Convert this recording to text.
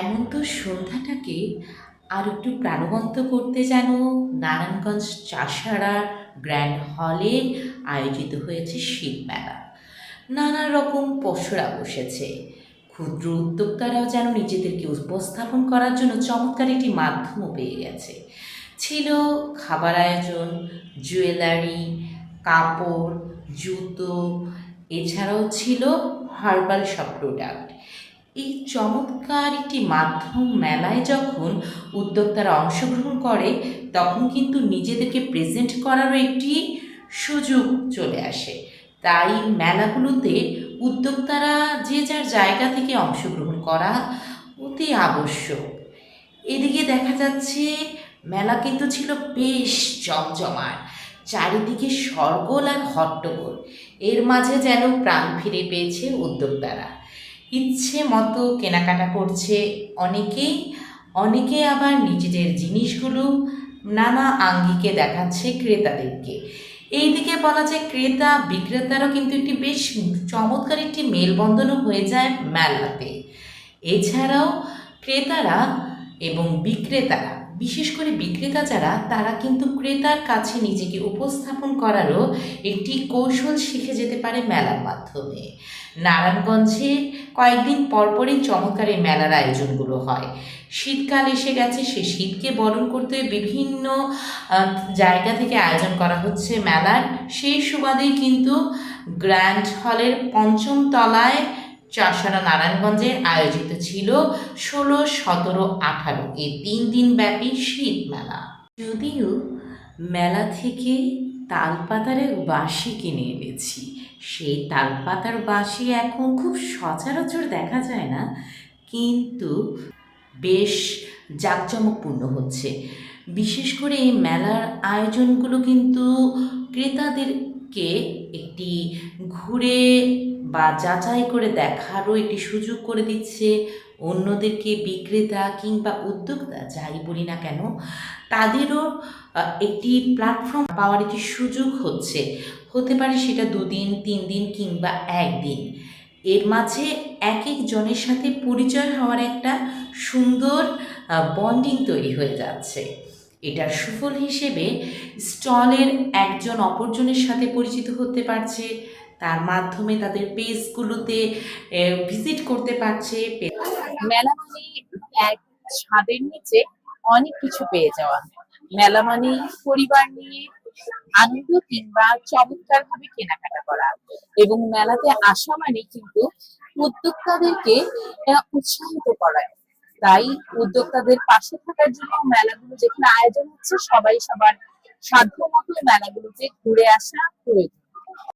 এমন তো সন্ধ্যাটাকে আর একটু প্রাণবন্ত করতে যেন নারায়ণগঞ্জ চাষাড়া গ্র্যান্ড হলে আয়োজিত হয়েছে শীত মেলা। নানা রকম পশুরা বসেছে। ক্ষুদ্র উদ্যোক্তারাও যেন নিজেদেরকে উপস্থাপন করার জন্য চমৎকার একটি মাধ্যমও পেয়ে গেছে। ছিল খাবার আয়োজন, জুয়েলারি, কাপড়, জুতো, এছাড়াও ছিল হার্বাল সব প্রোডাক্ট এই চমৎকার একটি মাধ্যম মেলায় যখন উদ্যোক্তারা অংশগ্রহণ করে, তখন কিন্তু নিজেদেরকে প্রেজেন্ট করারও একটি সুযোগ চলে আসে। তাই মেলাগুলোতে উদ্যোক্তারা যে যার জায়গা থেকে অংশগ্রহণ করা অতি আবশ্যক। এদিকে দেখা যাচ্ছে, মেলা কিন্তু ছিল বেশ জমজমাট, চারিদিকে সরগোল আর হট্টগোল। এর মাঝে যেন প্রাণ ফিরে পেয়েছে উদ্যোক্তারা। ইচ্ছে মতো কেনাকাটা করছে অনেকেই। অনেকে আবার নিজেদের জিনিসগুলো নানা আঙ্গিকে দেখাচ্ছে ক্রেতাদেরকে। এই দিকে বলা যায় ক্রেতা বিক্রেতারও কিন্তু একটি বেশ চমৎকার একটি মেলবন্ধনও হয়ে যায় মেলাতে। এছাড়াও ক্রেতারা এবং বিক্রেতারা বিশেষ করে বিক্রেতা যারা, তারা কিন্তু ক্রেতার কাছে নিজেকে উপস্থাপন করারও একটি কৌশল শিখে যেতে পারে মেলার মাধ্যমে। নারায়ণগঞ্জে কয়েকদিন পরপরই চমৎকার এই মেলার আয়োজনগুলো হয়। শীতকাল এসে গেছে, সে শীতকে বরণ করতে বিভিন্ন জায়গা থেকে আয়োজন করা হচ্ছে মেলার। সেই সুবাদেই কিন্তু গ্র্যান্ড হলের পঞ্চম তলায় চাষারা নারায়ণগঞ্জে আয়োজিত ছিল ষোলো, সতেরো, আঠারো। এই তিন দিন ব্যাপী শীত মেলা। যদিও মেলা থেকে তালপাতার এক বাঁশি কিনে এনেছি। সেই তালপাতার বাঁশি এখন খুব সচরাচর দেখা যায় না, কিন্তু বেশ জাঁকজমকপূর্ণ হচ্ছে। বিশেষ করে এই মেলার আয়োজনগুলো কিন্তু ক্রেতাদেরকে একটি ঘুরে বা যাচাই করে দেখারও একটি সুযোগ করে দিচ্ছে। অন্যদেরকে বিক্রেতা কিংবা উদ্যোক্তা যাই বলি না কেন, তাদেরও একটি প্ল্যাটফর্ম পাওয়ার একটি সুযোগ হচ্ছে। হতে পারে সেটা দুদিন তিন দিন কিংবা একদিন। এর মাঝে এক এক জনের সাথে পরিচয় হওয়ার একটা সুন্দর বন্ডিং তৈরি হয়ে যাচ্ছে। এটার সুফল হিসেবে স্টলের একজন অপরজনের সাথে পরিচিত হতে পারছে, তার মাধ্যমে তাদের পেজগুলোতে ভিজিট করতে পারছে। মেলা মানে এক ছাদের নিচে অনেক কিছু পেয়ে যাওয়া। মেলা মানে পরিবার নিয়ে আনন্দ কিংবা চমৎকার ভাবে কেনাকাটা করা। এবং মেলাতে আসা মানে কিন্তু উদ্যোক্তাদেরকে উৎসাহিত করা। তাই উদ্যোক্তাদের পাশে থাকার জন্য মেলাগুলো যেখানে আয়োজন হচ্ছে, সবাই সবার সাধ্য মতো মেলাগুলোতে ঘুরে আসা প্রয়োজন